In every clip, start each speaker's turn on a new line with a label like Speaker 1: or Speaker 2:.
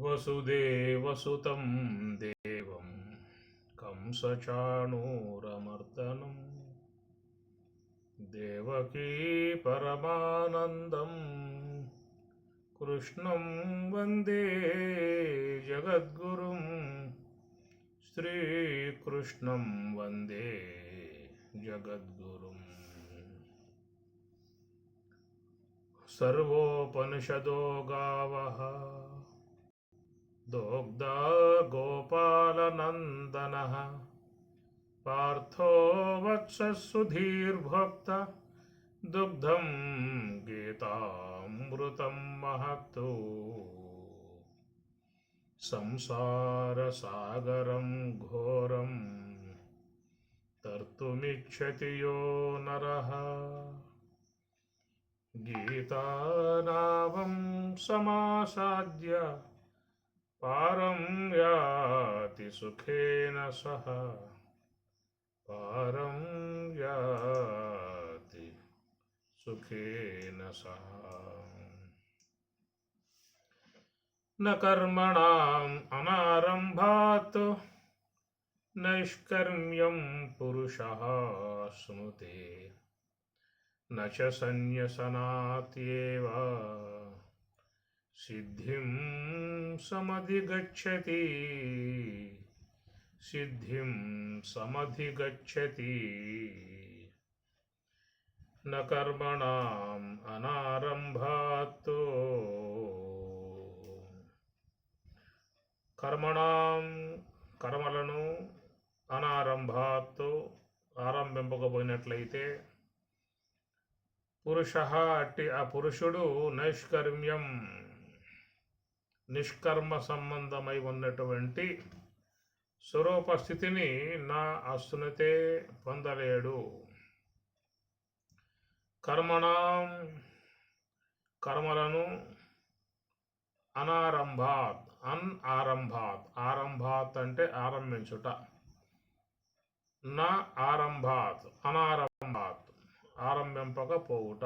Speaker 1: वसुदेवसुतं देवं कंसचाणूरमर्दनं। देवकी परमानन्दं कृष्णं वंदे जगद्गुरुं। श्रीकृष्णं वंदे जगद्गुरुम् सर्वोपनिषदो गावः दोग्धा गोपालनन्दनः पार्थो वत्सः सुधीर्भोक्ता दुग्धं गीतामृतं महत्तु। संसारसागरं घोरं, तर्तुमिच्छति यो नरः। गीतानावं समासाद्य। पारं याति सुखेन सह। पारं याति सुखेन सह। न कर्मणाम् अनारम्भात्, नैष्कर्म्यं पुरुषः स्नुते न च सन्न्यसनात्येव। సిద్ధిం సమధిగచ్చతి. సిద్ధిం సమధిగచ్చతి. న అనారంభాత్. కర్మణాం కర్మలను అనారంభాత్ ఆరంభింపకపోయినట్లయితే పురుష అట్టి ఆ పురుషుడు నైష్కర్మ్యం నిష్కర్మ సంబంధమై ఉన్నటువంటి స్వరూప స్థితిని నా అస్తునతే పొందలేడు. కర్మణం కర్మలను అనారంభాత్ అన్ ఆరంభాత్ ఆరంభాత్ అంటే ఆరంభించుట. నా ఆరంభాత్ అనారంభాత్ ఆరంభింపకపోవుట.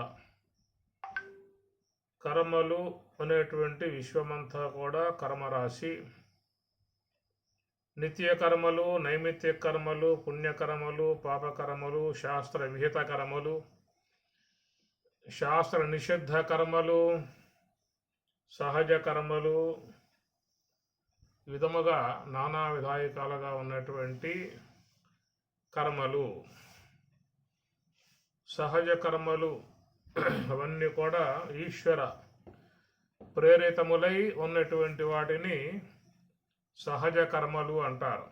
Speaker 1: కర్మలు అనేటువంటి విశ్వమంతా కూడా కర్మరాశి. నిత్య కర్మలు నైమిత్య కర్మలు పుణ్యకర్మలు పాపకర్మలు శాస్త్ర విహిత కర్మలు శాస్త్ర నిషిద్ధ కర్మలు సహజ కర్మలు విధముగా నానా విధాయకాలుగా ఉన్నటువంటి కర్మలు. సహజ కర్మలు అవన్నీ కూడా ఈశ్వర ప్రేరితములై ఉన్నటువంటి వాటిని సహజ కర్మలు అంటారు.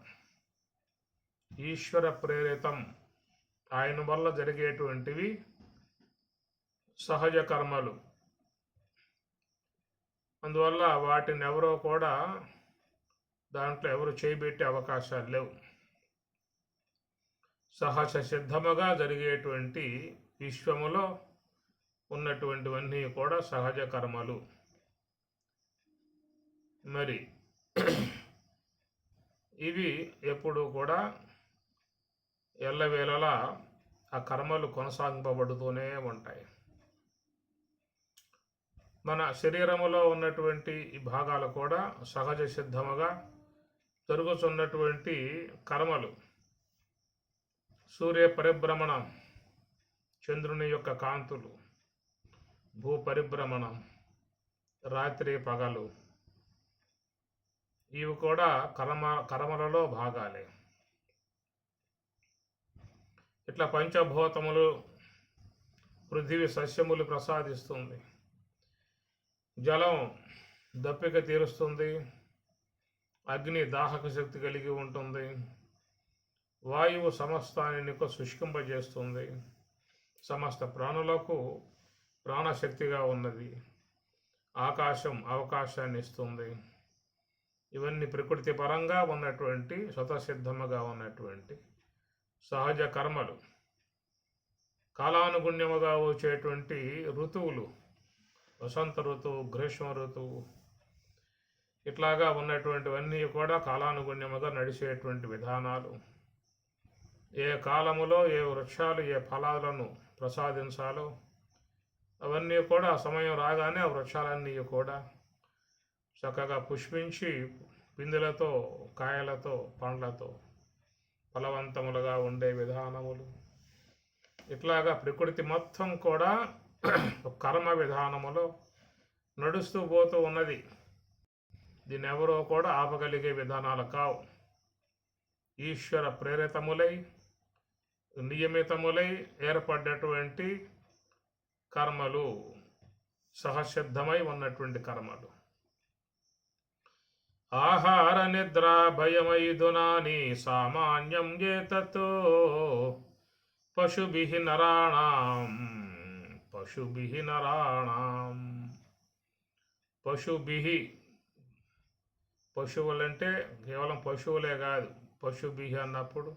Speaker 1: ఈశ్వర ప్రేరితం ఆయన వల్ల జరిగేటువంటివి సహజ కర్మలు. అందువల్ల వాటిని ఎవరో కూడా దాంట్లో ఎవరు చేయబెట్టే అవకాశాలు లేవు. సహజ సిద్ధముగా జరిగేటువంటి విశ్వములో ఉన్నటువంటివన్నీ కూడా సహజ కర్మలు. మరి ఇవి ఎప్పుడు కూడా ఎల్లవేళలా ఆ కర్మలు కొనసాగింపబడుతూనే ఉంటాయి. మన శరీరములో ఉన్నటువంటి ఈ భాగాలు కూడా సహజ సిద్ధముగా జరుగుతున్నటువంటి కర్మలు. సూర్య పరిభ్రమణం చంద్రుని యొక్క కాంతులు. భూ పరిభ్రమణం రాత్రి పగలు ఇవి కూడా కర్మ కర్మలలో భాగాలే. ఇట్లా పంచభూతములు పృథివీ సస్యములు ప్రసాదిస్తుంది. జలం దప్పిక తీరుస్తుంది. అగ్ని దాహక శక్తి కలిగి ఉంటుంది. వాయువు సమస్తాన్ని శుష్కింపజేస్తుంది. సమస్త ప్రాణులకు ప్రాణశక్తిగా ఉన్నది. ఆకాశం అవకాశాన్ని ఇస్తుంది. ఇవన్నీ ప్రకృతి పరంగా ఉన్నటువంటి స్వతసిద్ధముగా ఉన్నటువంటి సహజ కర్మలు. కాలానుగుణ్యముగా వచ్చేటువంటి ఋతువులు. వసంత ఋతువు గ్రీష్మ ఋతువు ఇట్లాగా ఉన్నటువంటివన్నీ కూడా కాలానుగుణ్యముగా నడిచేటువంటి విధానాలు. ఏ కాలములో ఏ వృక్షాలు ఏ ఫలాలను ప్రసాదించాలో అవన్నీ కూడా సమయం రాగానే ఆ వృక్షాలన్నీ కూడా చక్కగా పుష్పించి పిందులతో కాయలతో పండ్లతో ఫలవంతములుగా ఉండే విధానములు. ఇట్లాగా ప్రకృతి మొత్తం కూడా కర్మ విధానములో నడుస్తూ పోతూ ఉన్నది. దీన్ని ఎవరో కూడా ఆపగలిగే విధానాలు కావు. ఈశ్వర ప్రేరితములై నియమితములై ఏర్పడ్డటువంటి కర్మలు సహశబ్దమై ఉన్నటువంటి కర్మలు. ఆహార నిద్ర భయమైదునాని సామాన్యం చేతతో పశుభి నరాణం పశుభి నరాణం. పశుభి పశువులంటే కేవలం పశువులే కాదు పశుభి అన్నప్పుడు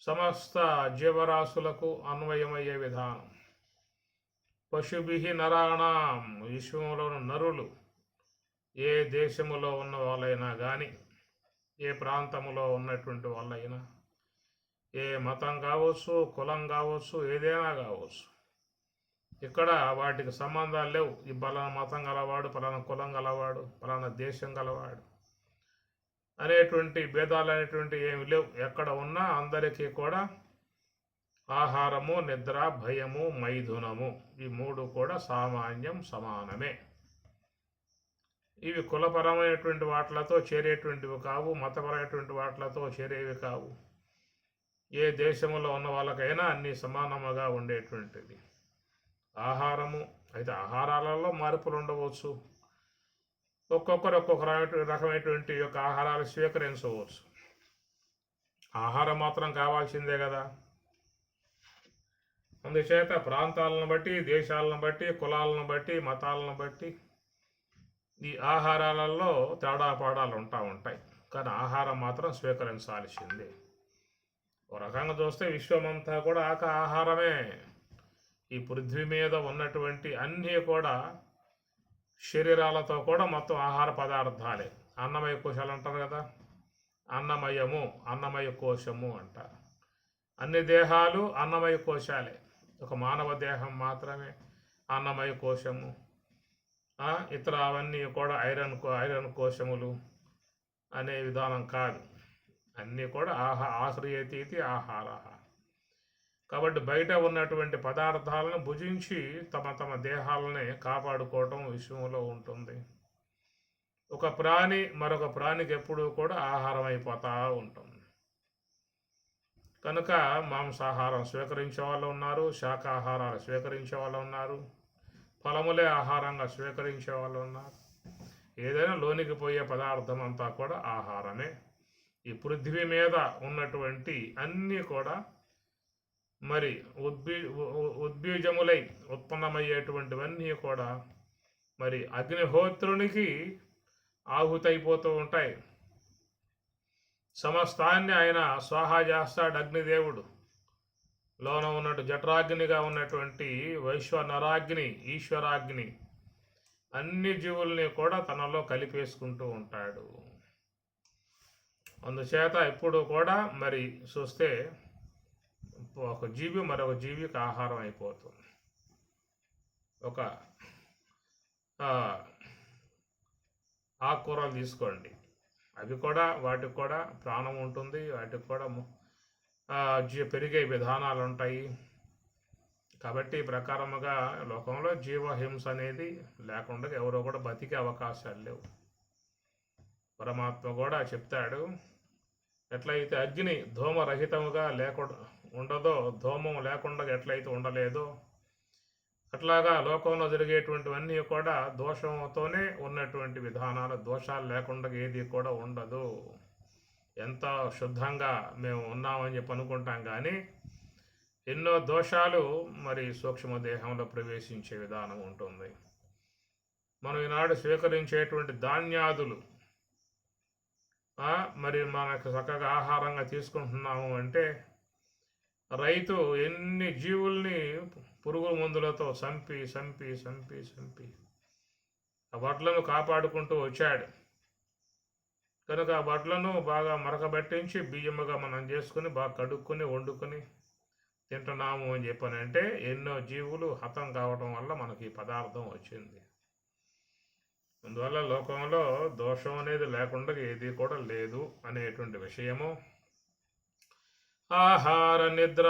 Speaker 1: సమస్త జీవరాశులకు అన్వయమయ్యే విధానం. పశుభి నరాణం విశ్వంలోని నరులు. ఏ దేశములో ఉన్న వాళ్ళైనా కానీ ఏ ప్రాంతములో ఉన్నటువంటి వాళ్ళైనా ఏ మతం కావచ్చు కులం కావచ్చు ఏదైనా కావచ్చు ఇక్కడ వాటికి సంబంధాలు లేవు. ఈ పలానా మతం గలవాడు పలానా కులం గలవాడు పలానా దేశం గలవాడు అనేటువంటి భేదాలు అనేటువంటి ఏమి లేవు. ఎక్కడ ఉన్నా అందరికీ కూడా ఆహారము నిద్ర భయము మైథునము ఈ మూడు కూడా సామాన్యం సమానమే. ఇవి కులపరమైనటువంటి వాటిలతో చేరేటువంటివి కావు మతపరమైనటువంటి వాటిలతో చేరేవి కావు. ఏ దేశంలో ఉన్న వాళ్ళకైనా అన్ని సమానముగా ఉండేటువంటిది ఆహారము అయితే ఆహారాలలో మార్పులు ఉండవచ్చు. ఒక్కొక్కరు ఒక్కొక్క రకమైనటువంటి యొక్క ఆహారాలు స్వీకరించవచ్చు. ఆహారం మాత్రం కావాల్సిందే కదా. అందుచేత ప్రాంతాలను బట్టి దేశాలను బట్టి కులాలను బట్టి మతాలను బట్టి ఈ ఆహారాలలో తేడా పాడాలు ఉంటా ఉంటాయి. కానీ ఆహారం మాత్రం స్వీకరించాల్సిందే. ఒక రకంగా చూస్తే విశ్వమంతా కూడా ఆక ఆహారమే. ఈ పృథ్వీ మీద ఉన్నటువంటి అన్నీ కూడా శరీరాలతో కూడా మొత్తం ఆహార పదార్థాలే. అన్నమయ కోశాలు అంటారు కదా? అన్నమయము అన్నమయ కోశము అంటారు. అన్ని దేహాలు అన్నమయ కోశాలే. ఒక మానవ దేహం మాత్రమే అన్నమయ కోశము. ఇతర అవన్నీ కూడా ఐరన్ కో- ఐరన్ కోశములు అనే విధానం కాదు. అన్నీ కూడా ఆహా ఆశ్రయతీతి ఆహార కాబట్టి బయట ఉన్నటువంటి పదార్థాలను భుజించి తమ తమ దేహాలని కాపాడుకోవటం విషయంలో ఉంటుంది. ఒక ప్రాణి మరొక ప్రాణికి ఎప్పుడూ కూడా ఆహారం అయిపోతూ ఉంటుంది. కనుక మాంసాహారం స్వీకరించే వాళ్ళు ఉన్నారు శాకాహారాలు స్వీకరించే వాళ్ళు ఉన్నారు ఫలములే ఆహారంగా స్వీకరించే వాళ్ళు ఉన్నారు. ఏదైనా లోనికి పోయే పదార్థం అంతా కూడా ఆహారమే. ఈ పృథ్వీ మీద ఉన్నటువంటి అన్నీ కూడా మరి ఉద్బీ ఉద్బీజములై ఉత్పన్నమయ్యేటువంటివన్నీ కూడా మరి అగ్నిహోత్రునికి ఆహుతైపోతూ ఉంటాయి. సమస్తాన్ని ఆయన స్వాహా చేస్తాడు అగ్నిదేవుడు. లోన ఉన్నట్టు జఠరాగ్నిగా ఉన్నటువంటి వైశ్వ నరాగ్ని ఈశ్వరాగ్ని అన్ని జీవుల్ని కూడా తనలో కలిపేసుకుంటూ ఉంటాడు. అందుచేత ఇప్పుడు కూడా మరి చూస్తే ఒక జీవి మరొక జీవికి ఆహారం అయిపోతుంది. ఒక ఆకుకూరలు తీసుకోండి. అవి కూడా వాటికి కూడా ప్రాణం ఉంటుంది వాటికి కూడా జీ- పెరిగే విధానాలు ఉంటాయి. కాబట్టి ఈ ప్రకారముగా లోకంలో జీవహింస అనేది లేకుండా ఎవరో కూడా బతికే అవకాశాలు లేవు. పరమాత్మ కూడా చెప్తాడు ఎట్లయితే అగ్ని ధూమరహితముగా లేకుండా ఉండదో ధూమం లేకుండా ఎట్లయితే ఉండలేదో అట్లాగా లోకంలో జరిగేటువంటివన్నీ కూడా దోషంతోనే ఉన్నటువంటి విధానాలు దోషాలు లేకుండా ఏది కూడా ఉండదు. ఎంత శుద్ధంగా మేము ఉన్నామని చెప్పి అనుకుంటాం కానీ ఎన్నో దోషాలు మరి సూక్ష్మ దేహంలో ప్రవేశించే విధానం ఉంటుంది. మనం ఈనాడు స్వీకరించేటువంటి ధాన్యాదులు మరి మనకు చక్కగా ఆహారంగా తీసుకుంటున్నాము అంటే రైతు ఎన్ని జీవుల్ని పురుగు మందులతో చంపి చంపి చంపి చంపి. ఆ వడ్లను కాపాడుకుంటూ వచ్చాడు. కనుక ఆ వడ్లను బాగా మరకబెట్టించి బియ్యముగా మనం చేసుకుని బాగా కడుక్కొని వండుకొని తింటున్నాము అని చెప్పానంటే ఎన్నో జీవులు హతం కావడం వల్ల మనకి ఈ పదార్థం వచ్చింది. అందువల్ల లోకంలో దోషం అనేది లేకుండా ఏది కూడా లేదు అనేటువంటి విషయము. ఆహార నిద్ర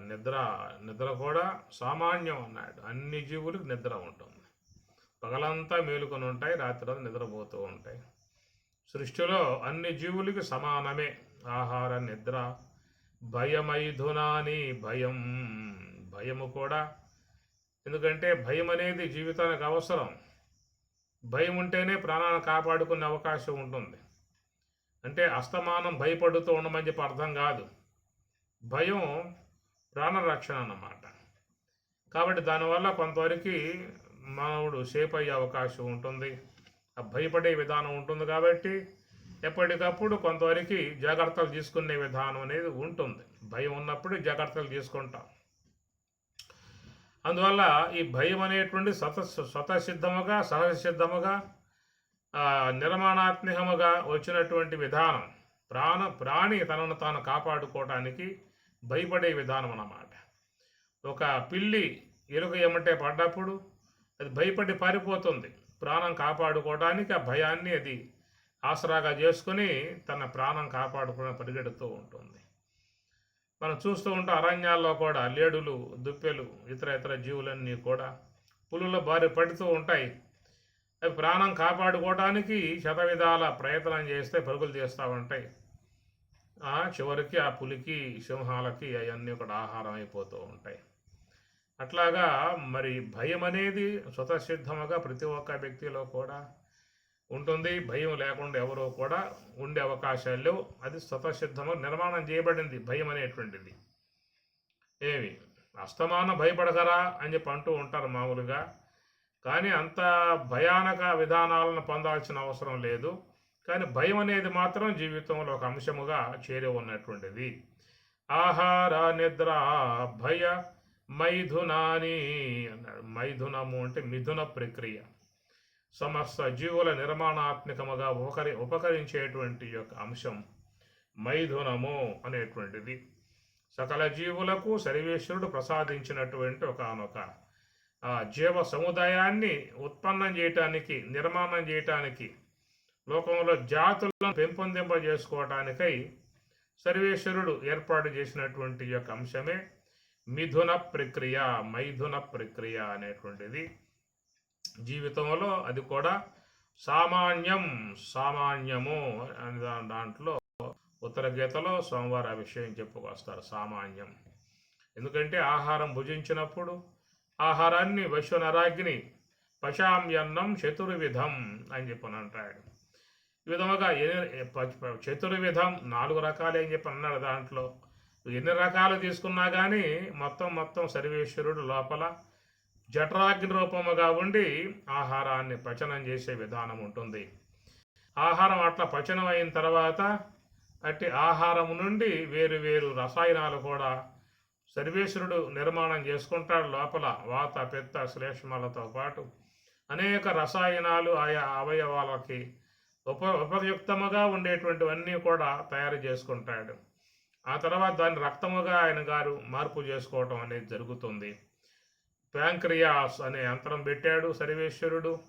Speaker 1: నిద్ర నిద్ర కూడా సామాన్యం అన్నాడు. అన్ని జీవులకు నిద్ర ఉంటుంది. పగలంతా మేలుకొని ఉంటాయి రాత్రి నిద్రపోతూ ఉంటాయి. సృష్టిలో అన్ని జీవులకి సమానమే. ఆహార నిద్ర భయమైధునాని భయం భయము కూడా. ఎందుకంటే భయం అనేది జీవితానికి అవసరం. భయం ఉంటేనే ప్రాణాలను కాపాడుకునే అవకాశం ఉంటుంది. అంటే అస్తమానం భయపడుతూ ఉండమని చెప్పి అర్థం కాదు. భయం ప్రాణరక్షణ అన్నమాట. కాబట్టి దానివల్ల కొంతవరకు మానవుడు సేఫ్ అయ్యే అవకాశం ఉంటుంది. ఆ భయపడే విధానం ఉంటుంది కాబట్టి ఎప్పటికప్పుడు కొంతవరకు జాగ్రత్తలు తీసుకునే విధానం అనేది ఉంటుంది. భయం ఉన్నప్పుడు జాగ్రత్తలు తీసుకుంటాం. అందువల్ల ఈ భయం అనేటువంటి సత స్వతసిద్ధముగా సహజ సిద్ధముగా నిర్మాణాత్మకముగా వచ్చినటువంటి విధానం ప్రాణ ప్రాణి తనను తాను కాపాడుకోవడానికి భయపడే విధానం అన్నమాట. ఒక పిల్లి ఎలుక ఏమంటే పడ్డప్పుడు అది భయపడి పారిపోతుంది. ప్రాణం కాపాడుకోవడానికి ఆ భయాన్ని అది ఆసరాగా చేసుకుని తన ప్రాణం కాపాడుకుని పరిగెడుతూ ఉంటుంది. మనం చూస్తూ ఉంటాం అరణ్యాల్లో కూడా లేడులు దుప్పెలు ఇతర ఇతర జీవులన్నీ కూడా పులుల బారి పడుతూ ఉంటాయి. ప్రాణం కాపాడుకోవడానికి శతవిధాల ప్రయత్నం చేస్తే పరుగులు చేస్తూ ఉంటాయి ఆ చివరికి ఆ పులికి సింహాలకి అవన్నీ కూడా ఆహారం అయిపోతూ ఉంటాయి. అట్లాగా మరి భయం అనేది స్వతసిద్ధముగా ప్రతి ఒక్క వ్యక్తిలో కూడా ఉంటుంది. భయం లేకుండా ఎవరో కూడా ఉండే అవకాశాలు లేవు. అది స్వతసిద్ధము నిర్మాణం చేయబడింది భయం అనేటువంటిది. ఏమి? అస్తమానం భయపడగరా అని చెప్పి అంటూ ఉంటారు మామూలుగా. కానీ అంత భయానక విధానాలను పొందాల్సిన అవసరం లేదు. కానీ భయం అనేది మాత్రం జీవితంలో ఒక అంశముగా చేరి ఉన్నటువంటిది. ఆహార నిద్ర భయ మైథునాని అన్నాడు. మైథునము అంటే మిథున ప్రక్రియ. సమస్త జీవుల నిర్మాణాత్మకముగా ఉపకరి ఉపకరించేటువంటి యొక్క అంశం మైథునము అనేటువంటిది. సకల జీవులకు సర్వేశ్వరుడు ప్రసాదించినటువంటి ఒకనొక జీవ సముదాయాన్ని ఉత్పన్నం చేయటానికి నిర్మాణం చేయటానికి లోకంలో జాతులను పెంపొందింప చేసుకోవటానికై సర్వేశ్వరుడు ఏర్పాటు చేసినటువంటి యొక్క అంశమే మిథున ప్రక్రియ మైథున ప్రక్రియ అనేటువంటిది. జీవితంలో అది కూడా సామాన్యం సామాన్యము అనే దాంట్లో ఉత్తర గీతలో సోమవారం ఆ విషయం చెప్పుకొస్తారు సామాన్యం. ఎందుకంటే ఆహారం భుజించినప్పుడు ఆహారాన్ని వైశ్వనరాగ్ని పశామ్యన్నం చతుర్విధం అని చెప్పని అంటాడు. ఈ విధముగా ఎన్ని చతుర్విధం నాలుగు రకాలు అని చెప్పి అన్నాడు దాంట్లో. ఎన్ని రకాలు తీసుకున్నా కానీ మొత్తం మొత్తం సర్వేశ్వరుడు లోపల జఠరాగ్ని రూపముగా ఉండి ఆహారాన్ని పచనం చేసే విధానం ఉంటుంది. ఆహారం అట్లా పచనం అయిన తర్వాత అట్టి ఆహారం నుండి వేరు వేరు రసాయనాలు కూడా సర్వేశ్వరుడు నిర్మాణం చేసుకుంటాడు లోపల వాత పెత్త శ్లేష్మాలతో పాటు. అనేక రసాయనాలు ఆయా అవయవాలకి ఉప ఉపయుక్తముగా ఉండేటువంటివన్నీ కూడా తయారు చేసుకుంటాడు. ఆ తర్వాత దాన్ని రక్తముగా ఆయన గారు మార్పు చేసుకోవటం అనేది జరుగుతుంది. ప్యాంక్రియాస్ అనే యంత్రం పెట్టాడు సర్వేశ్వరుడు.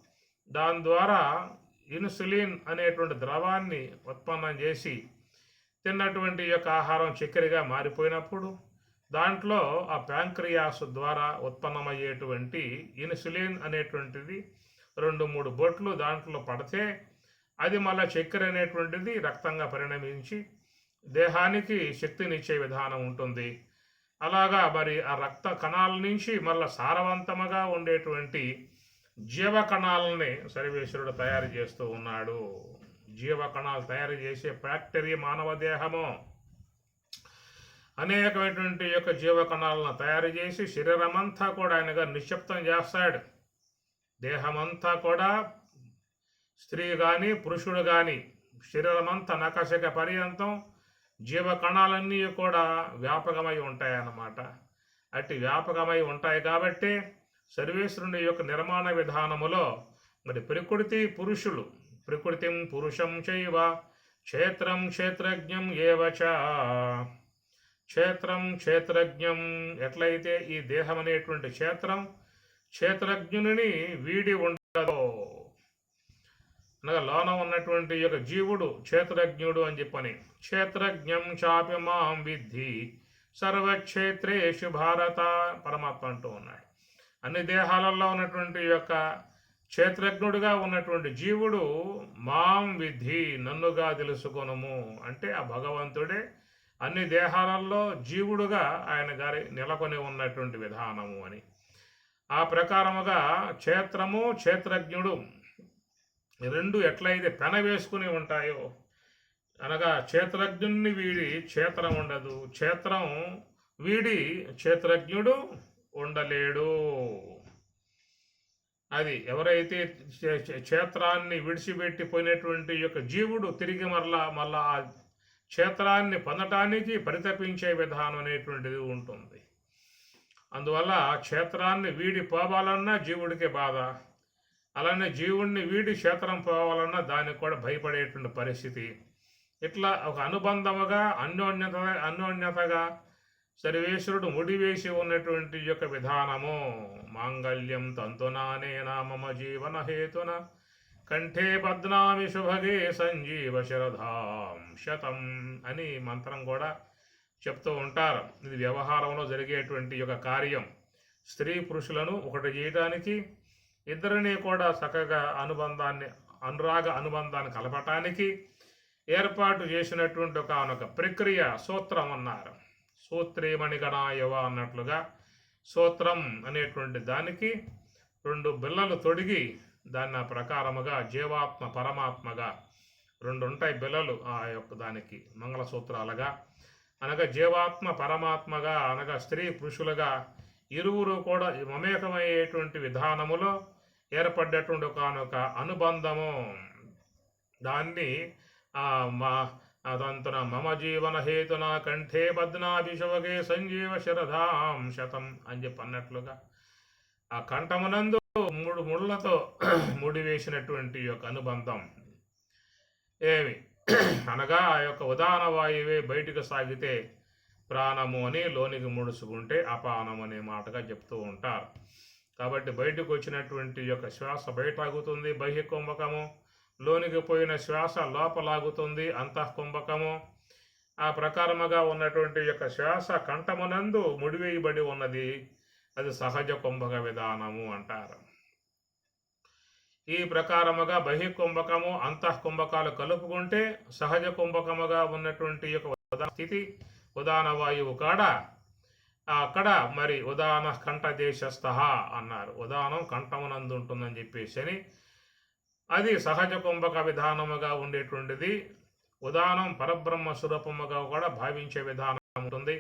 Speaker 1: దాని ద్వారా ఇన్సులిన్ అనేటువంటి ద్రవాన్ని ఉత్పన్నం చేసి తిన్నటువంటి యొక్క ఆహారం చక్కెరగా మారిపోయినప్పుడు దాంట్లో ఆ ప్యాంక్రియాస్ ద్వారా ఉత్పన్నమయ్యేటువంటి ఇన్సులిన్ అనేటువంటిది రెండు మూడు బొట్లు దాంట్లో పడితే అది మళ్ళీ చక్కెర అనేటువంటిది రక్తంగా పరిణమించి దేహానికి శక్తినిచ్చే విధానం ఉంటుంది. అలాగా మరి ఆ రక్త కణాల నుంచి మళ్ళీ సారవంతముగా ఉండేటువంటి జీవ కణాలని సర్వేశ్వరుడు తయారు చేస్తూ ఉన్నాడు. జీవ కణాలు తయారు చేసే ఫ్యాక్టరీ మానవ దేహము. అనేకమైనటువంటి యొక్క జీవ కణాలను తయారు చేసి శరీరమంతా కూడా ఆయనగా నిశ్శబ్దం చేస్తాడు. దేహమంతా కూడా స్త్రీ కానీ పురుషుడు కానీ శరీరమంతా నకశక పర్యంతం జీవ కణాలన్నీ కూడా వ్యాపకమై ఉంటాయన్నమాట. అట్టి వ్యాపకమై ఉంటాయి కాబట్టి సర్వేశ్వరుని యొక్క నిర్మాణ విధానములో మరి ప్రకృతి పురుషులు ప్రకృతిం పురుషం చైవ క్షేత్రం క్షేత్రజ్ఞం ఏవచ క్షేత్రం క్షేత్రజ్ఞం ఎట్లయితే ఈ దేహం అనేటువంటి క్షేత్రం క్షేత్రజ్ఞుని వీడి ఉండదో. అనగా లోన ఉన్నటువంటి యొక్క జీవుడు క్షేత్రజ్ఞుడు అని చెప్పని క్షేత్రజ్ఞం చాపి మాం విద్ధి సర్వక్షేత్రేషు భారత పరమాత్మ అంటూ ఉన్నాడు. అన్ని దేహాలలో ఉన్నటువంటి యొక్క క్షేత్రజ్ఞుడిగా ఉన్నటువంటి జీవుడు మాం విధి నన్నుగా తెలుసుకొనము. అంటే ఆ భగవంతుడే అన్ని దేహాలలో జీవుడుగా ఆయన గారి నెలకొని ఉన్నటువంటి విధానము అని. ఆ ప్రకారముగా క్షేత్రము క్షేత్రజ్ఞుడు రెండు ఎట్లయితే పెన వేసుకుని ఉంటాయో అనగా క్షేత్రజ్ఞుణ్ణి వీడి క్షేత్రం ఉండదు క్షేత్రం వీడి క్షేత్రజ్ఞుడు ఉండలేడు. అది ఎవరైతే క్షేత్రాన్ని విడిచిపెట్టిపోయినటువంటి యొక్క జీవుడు తిరిగి మరలా మళ్ళా క్షేత్రాన్ని పొందటానికి పరితపించే విధానం అనేటువంటిది ఉంటుంది. అందువల్ల క్షేత్రాన్ని వీడి పోవాలన్నా జీవుడికి బాధ. అలానే జీవుణ్ణి వీడి క్షేత్రం పోవాలన్నా దానికి కూడా భయపడేటువంటి పరిస్థితి. ఇట్లా ఒక అనుబంధముగా అన్యోన్యత అన్యోన్యతగా సర్వేశ్వరుడు ముడివేసి ఉన్నటువంటి యొక్క విధానము. మాంగళ్యం తంతునానేనా మమ జీవన హేతున కంఠే పద్నామి శుభగే సంజీవ శరధాం శతం అని మంత్రం కూడా చెప్తూ ఉంటారు. ఇది వ్యవహారంలో జరిగేటువంటి యొక్క కార్యం. స్త్రీ పురుషులను ఒకటి చేయడానికి ఇద్దరిని కూడా చక్కగా అనుబంధాన్ని అనురాగ అనుబంధాన్ని కలపటానికి ఏర్పాటు చేసినటువంటి ఒక ఒక ప్రక్రియ సూత్రం అన్నారు. సూత్రేమణిగణాయవ అన్నట్లుగా సూత్రం అనేటువంటి దానికి రెండు బిల్లలు తొడిగి దాన్ని ఆ ప్రకారముగా జీవాత్మ పరమాత్మగా రెండు ఉంటాయి బిల్లలు ఆ యొక్క దానికి మంగళసూత్రాలుగా. అనగా జీవాత్మ పరమాత్మగా అనగా స్త్రీ పురుషులుగా ఇరువురు కూడా మమేకమయ్యేటువంటి విధానములో ఏర్పడ్డటువంటి ఒకనొక అనుబంధము. దాన్ని ఆ, మా అదంతున మమ జీవన హేతున కంఠే పద్నాభిషవగే సంజీవ శరధాం శతం అని చెప్పి అన్నట్లుగా. ఆ కంఠమునందు మూడు ముళ్ళతో ముడివేసినటువంటి యొక్క అనుబంధం ఏమి? అనగా ఆ యొక్క ఉదాహరణ వాయువే బయటకు సాగితే ప్రాణము అని లోనికి ముడుచుకుంటే అపానం అనే మాటగా చెప్తూ ఉంటారు. కాబట్టి బయటకు వచ్చినటువంటి యొక్క శ్వాస బయట ఆగుతుంది బహ్య కుంభకము. లోనికి పోయిన శ్వాస లోపలాగుతుంది అంతఃకుంభకము. ఆ ప్రకారముగా ఉన్నటువంటి యొక్క శ్వాస కంఠమునందు ముడివేయబడి ఉన్నది. అది సహజ కుంభక విధానము అంటారు. ఈ ప్రకారముగా బహిర్కుంభకము అంతఃకుంభకాలు కలుపుకుంటే సహజ కుంభకముగా ఉన్నటువంటి యొక్క స్థితి ఉదాహరణ వాయువు కాడ. అక్కడ మరి ఉదాహరణ కంఠ దేశస్థ అన్నారు. ఉదాహరణం కంఠమునందు ఉంటుందని చెప్పేసి అని అది సహజ కుంభక విధానముగా ఉండేటువంటిది. ఉదాహరణం పరబ్రహ్మ స్వరూపముగా కూడా భావించే విధానం ఉంటుంది.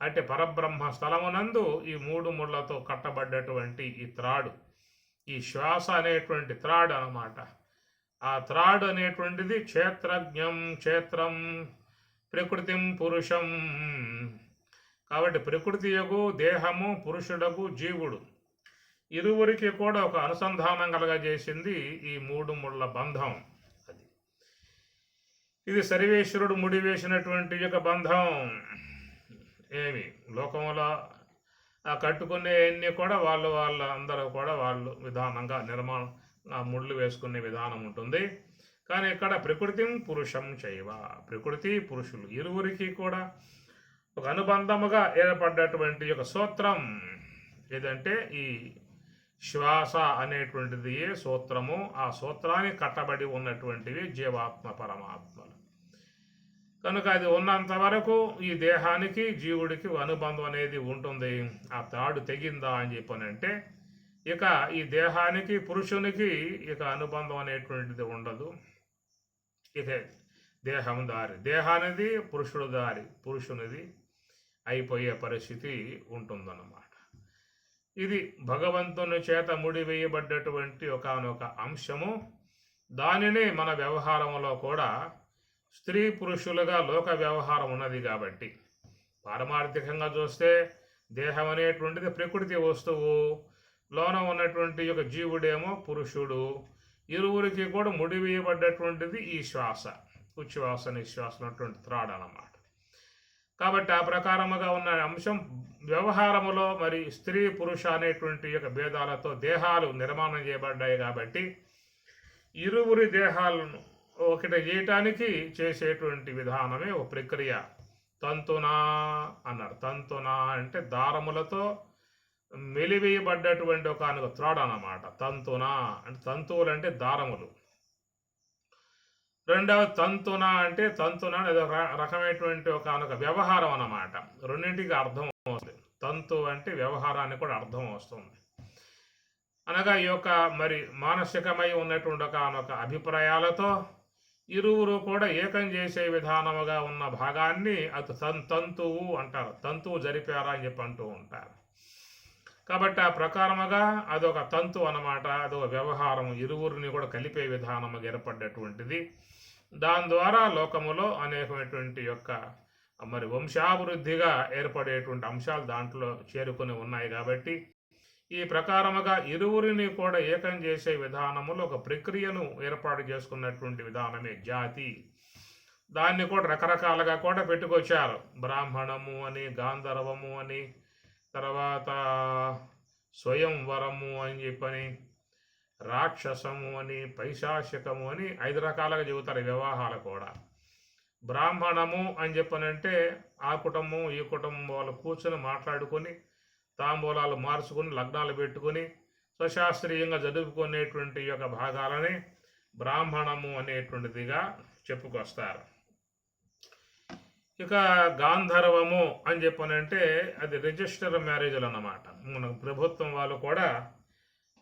Speaker 1: అంటే పరబ్రహ్మ స్థలమునందు ఈ మూడు ముళ్ళతో కట్టబడ్డటువంటి ఈ త్రాడు. ఈ శ్వాస అనేటువంటి త్రాడ్ అనమాట ఆ త్రాడ్ అనేటువంటిది క్షేత్రజ్ఞం క్షేత్రం ప్రకృతిం పురుషం. కాబట్టి ప్రకృతి యగు దేహము పురుషుడకు జీవుడు. ఇరువురికి కూడా ఒక అనుసంధానం కలగజేసింది ఈ మూడు ముళ్ళ బంధం అది. ఇది సర్వేశ్వరుడు ముడివేసినటువంటి యొక్క బంధం. ఏమి? లోకంలో ఆ కట్టుకునేవన్నీ కూడా వాళ్ళు వాళ్ళ అందరూ కూడా వాళ్ళు విధానంగా నిర్మాణం ముళ్ళు వేసుకునే విధానం ఉంటుంది. కానీ ఇక్కడ ప్రకృతి పురుషం చేయవ ప్రకృతి పురుషులు ఇరువురికి కూడా ఒక అనుబంధముగా ఏర్పడ్డటువంటి ఒక సూత్రం ఏదంటే ఈ శ్వాస అనేటువంటిది ఏ సూత్రము ఆ సూత్రాన్ని కట్టబడి ఉన్నటువంటివి జీవాత్మ పరమాత్మలు. కనుక అది ఉన్నంత వరకు ఈ దేహానికి జీవుడికి అనుబంధం అనేది ఉంటుంది. ఆ తాడు తెగిందా అని చెప్పనంటే ఇక ఈ దేహానికి పురుషునికి ఇక అనుబంధం అనేటువంటిది ఉండదు. ఇక దేహం దారి. దేహానిది పురుషుడు దారి. పురుషునిది అయిపోయే పరిస్థితి ఉంటుందన్నమాట. ఇది భగవంతుని చేత ముడివేయబడ్డటువంటి ఒకనొక అంశము. దానిని మన వ్యవహారంలో కూడా స్త్రీ పురుషులుగా లోక వ్యవహారం ఉన్నది కాబట్టి పారమార్థికంగా చూస్తే దేహం అనేటువంటిది ప్రకృతి వస్తువు. లోన ఉన్నటువంటి యొక్క జీవుడేమో పురుషుడు. ఇరువురికి కూడా ముడివేయబడ్డటువంటిది ఈ శ్వాస ఉచ్ఛ్వాస నిశ్వాస ఉన్నటువంటి త్రాడు అన్నమాట. కాబట్టి ఆ ప్రకారముగా ఉన్న అంశం వ్యవహారములో మరి స్త్రీ పురుష అనేటువంటి యొక్క భేదాలతో దేహాలు నిర్మాణం చేయబడ్డాయి కాబట్టి ఇరువురి దేహాలను ఒకటి చేయటానికి చేసేటువంటి విధానమే ఒక ప్రక్రియ. తంతునా అన్నారు తంతునా అంటే దారములతో మెలివేయబడ్డటువంటి ఒక అనొక త్రాడు అన్నమాట. తంతునా అంటే తంతువులు అంటే దారములు. రెండవ తంతున అంటే తంతున అనేది రకమైనటువంటి ఒక అనొక వ్యవహారం అన్నమాట. రెండింటికి అర్థం వస్తుంది తంతు అంటే వ్యవహారానికి కూడా అర్థం వస్తుంది. అనగా ఈ యొక్క మరి మానసికమై ఉన్నటువంటి ఒక అనొక అభిప్రాయాలతో ఇరువురు కూడా ఏకం చేసే విధానముగా ఉన్న భాగాన్ని అది తన్ తంతువు అంటారు. తంతువు జరిపారా అని చెప్పి అంటూ ఉంటారు. కాబట్టి ఆ ప్రకారముగా అదొక తంతు అన్నమాట. అదొక వ్యవహారం ఇరువురిని కూడా కలిపే విధానముగా ఏర్పడ్డటువంటిది. దాని ద్వారా లోకములో అనేకమైనటువంటి యొక్క మరి వంశాభివృద్ధిగా ఏర్పడేటువంటి అంశాలు దాంట్లో చేరుకుని ఉన్నాయి కాబట్టి ఈ ప్రకారముగా ఇరువురిని కూడా ఏకం చేసే విధానములో ఒక ప్రక్రియను ఏర్పాటు చేసుకున్నటువంటి విధానమే జాతి. దాన్ని కూడా రకరకాలుగా కూడా పెట్టుకొచ్చారు. బ్రాహ్మణము అని గాంధర్వము అని తర్వాత స్వయంవరము అని చెప్పని రాక్షసము అని పైశాచికము అని ఐదు రకాలుగా చెబుతారు వివాహాలు కూడా. బ్రాహ్మణము అని చెప్పనంటే ఆ కుటుంబం ఈ కుటుంబం వాళ్ళు కూర్చొని మాట్లాడుకొని తాంబూలాలు మార్చుకుని లగ్నాలు పెట్టుకొని స్వశాస్త్రీయంగా జరుపుకునేటువంటి యొక్క భాగాలని బ్రాహ్మణము అనేటువంటిదిగా చెప్పుకొస్తారు. ఇక గాంధర్వము అని చెప్పనంటే అది రిజిస్టర్ మ్యారేజ్లు అన్నమాట. మన ప్రభుత్వం వాళ్ళు కూడా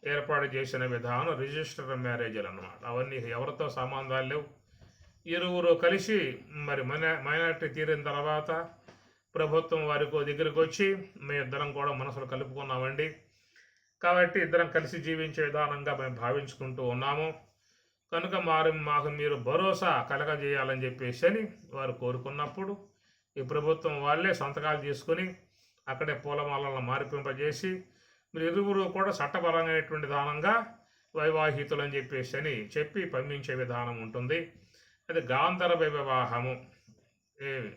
Speaker 1: ఏర్పాటు చేసిన విధానం రిజిస్టర్ మ్యారేజ్లు అన్నమాట. అవన్నీ ఎవరితో సంబంధాలు లేవు. ఇరువురు కలిసి మరి మన మైనార్టీ తీరిన తర్వాత ప్రభుత్వం వారి దగ్గరికి వచ్చి మేము ఇద్దరం కూడా మనసులు కలుపుకున్నామండి. కాబట్టి ఇద్దరం కలిసి జీవించే విధానంగా మేము భావించుకుంటూ ఉన్నాము. కనుక మారు మాకు మీరు భరోసా కలగజేయాలని చెప్పేసి అని వారు కోరుకున్నప్పుడు ఈ ప్రభుత్వం వాళ్ళే సంతకాలు తీసుకుని అక్కడే పూలమాలను మార్పింపజేసి మీరు ఇరువురు కూడా చట్టపరమైనటువంటి విధానంగా వైవాహితులు అని చెప్పేసి అని చెప్పి పంపించే విధానం ఉంటుంది. అది గాంధర్వ వివాహము. ఏ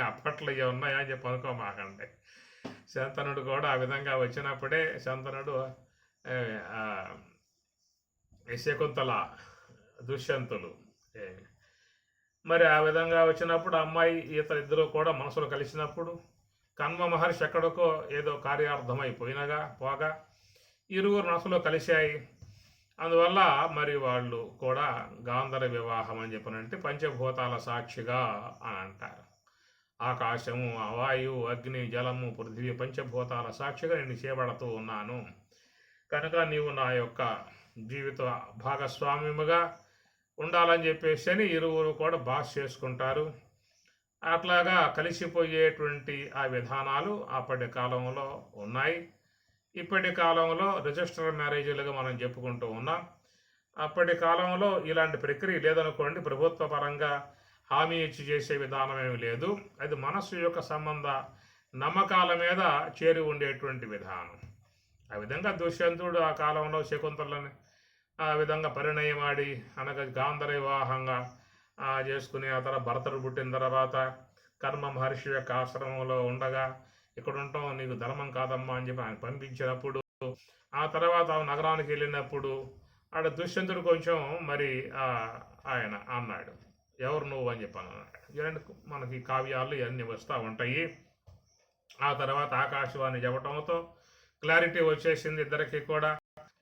Speaker 1: అప్పట్లో ఇవి ఉన్నాయా అని చెప్పి అనుకోమాకండి. శంతనుడు కూడా ఆ విధంగా వచ్చినప్పుడే శంతనుడు శకుంతల దుష్యంతులు. ఏ, మరి ఆ విధంగా వచ్చినప్పుడు అమ్మాయి ఈత ఇద్దరు కూడా మనసులో కలిసినప్పుడు కన్మ మహర్షి ఎక్కడికో ఏదో కార్యార్థమైపోయినగా పోగా ఇరువురు మనసులో కలిశాయి. అందువల్ల మరి వాళ్ళు కూడా గాంధర వివాహం అని చెప్పనంటే పంచభూతాల సాక్షిగా అని అంటారు. ఆకాశము వాయువు అగ్ని జలము పృథివీ పంచభూతాల సాక్షిగా నేను చేపడుతూ ఉన్నాను. కనుక నీవు నా యొక్క జీవిత భాగస్వామ్యముగా ఉండాలని చెప్పేసి అని ఇరువురు కూడా బాస్ చేసుకుంటారు. అట్లాగా కలిసిపోయేటువంటి ఆ విధానాలు అప్పటి కాలంలో ఉన్నాయి. ఇప్పటి కాలంలో రిజిస్టర్ మ్యారేజీలుగా మనం చెప్పుకుంటూ ఉన్నాం. అప్పటి కాలంలో ఇలాంటి ప్రక్రియ లేదనుకోండి ప్రభుత్వ పరంగా హామీ ఇచ్చి చేసే విధానం ఏమి లేదు. అది మనస్సు యొక్క సంబంధ నమ్మకాల మీద చేరి ఉండేటువంటి విధానం. ఆ విధంగా దుష్యంతుడు ఆ కాలంలో శకుంతలని ఆ విధంగా పరిణయమాడి అనగా గాంధర వివాహంగా చేసుకుని ఆ తర్వాత భరతుడు పుట్టిన తర్వాత కర్మ మహర్షి యొక్క ఆశ్రమంలో ఉండగా ఇక్కడ ఉంటాం నీకు ధర్మం కాదమ్మా అని చెప్పి ఆయన పంపించినప్పుడు ఆ తర్వాత నగరానికి వెళ్ళినప్పుడు ఆడ దుష్యంతుడు కొంచెం మరి ఆయన అన్నాడు. ఎవరు నువ్వు అని చెప్పాను అన్నాడు. మనకి కావ్యాలు ఇవన్నీ వస్తూ ఉంటాయి. ఆ తర్వాత ఆకాశవాణి చెప్పటంతో క్లారిటీ వచ్చేసింది ఇద్దరికి కూడా.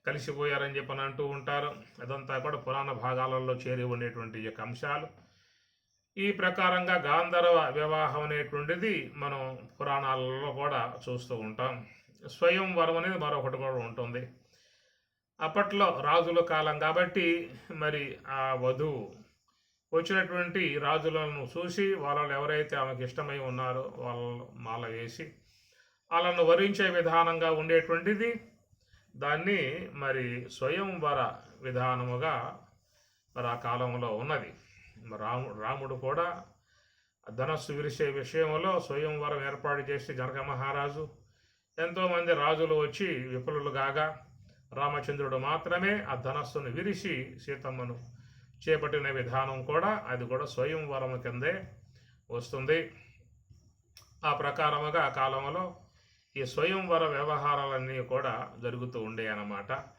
Speaker 1: కలిసిపోయారని చెప్పని అంటూ ఉంటారు. అదంతా కూడా పురాణ భాగాలలో చేరి ఉండేటువంటి యొక్క అంశాలు. ఈ ప్రకారంగా గాంధర్వ వివాహం అనేటువంటిది మనం పురాణాలలో కూడా చూస్తూ ఉంటాం. స్వయంవరం అనేది మరొకటి కూడా ఉంటుంది. అప్పట్లో రాజుల కాలం కాబట్టి మరి ఆ వధువు వచ్చినటువంటి రాజులను చూసి వాళ్ళు ఎవరైతే ఆమెకి ఇష్టమై ఉన్నారో వాళ్ళ మాల వేసి వాళ్ళను వరించే విధానంగా ఉండేటువంటిది. దాన్ని మరి స్వయంవర విధానముగా మరి ఆ కాలంలో ఉన్నది. రాము రాముడు కూడా ధనస్సు విరిసే విషయంలో స్వయంవరం ఏర్పాటు చేసి జనక మహారాజు. ఎంతోమంది రాజులు వచ్చి విపులులు కాగా రామచంద్రుడు మాత్రమే ఆ ధనస్సును విరిసి సీతమ్మను చేపట్టిన విధానం కూడా అది కూడా స్వయంవరం కిందే వస్తుంది. ఆ ప్రకారముగా ఆ కాలంలో ఈ స్వయంవర వ్యవహారాలన్నీ కూడా జరుగుతూ ఉండే అన్నమాట